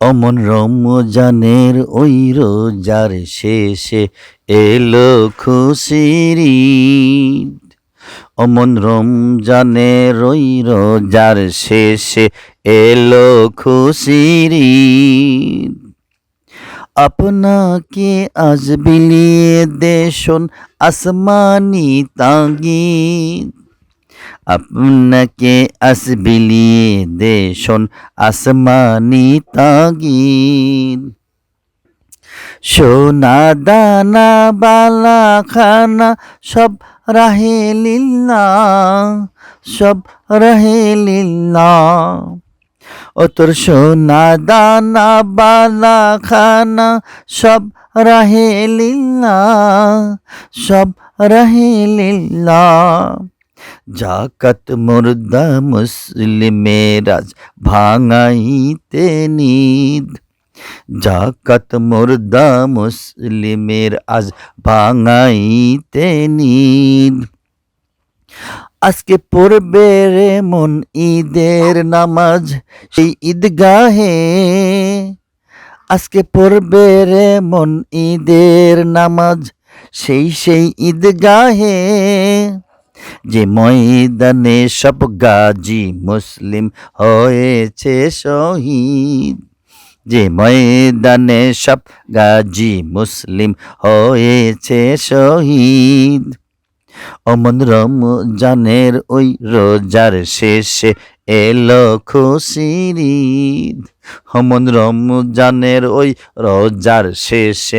অমন রমজানের ওই রোজার শেষে এলো খুশির। অমন রমজানের ওই রোজার শেষে এলো খুশির। আপনাকে আজ বিলিয়ে দেশন আসমানি তাগিদ আপনাকে আজ বিলিয়ে দেশন আসমানি তাগিদ। সোনা দানা বালা খানা সব রাহে লিল্লা সব রাহে লিল্লা ও তোর সোনা দানা বালা খানা সব রাহে লিল্লা সব রাহে লিল্লা জাকাত মুর্দা মুসলিমের আজ ভাঙাইতে নিদ। জাকাত মুর্দা মুসলিমের আজ ভাঙাইতে নিদ। আজকে পড়বে রে মন ঈদের নামাজ, সেই ঈদগাহে। আজকে পড়বে রে মন ঈদের নামাজ, সেই সেই ঈদগাহে। যে ময়দানে সব গাজী মুসলিম হয়েছে শহীদ। যে ময়দানে সব গাজী মুসলিম হয়েছে শহীদ। অমন রমজানের ওই রোজার শেষে এলো খুশির অমন রমজানের ওই রোজার শেষে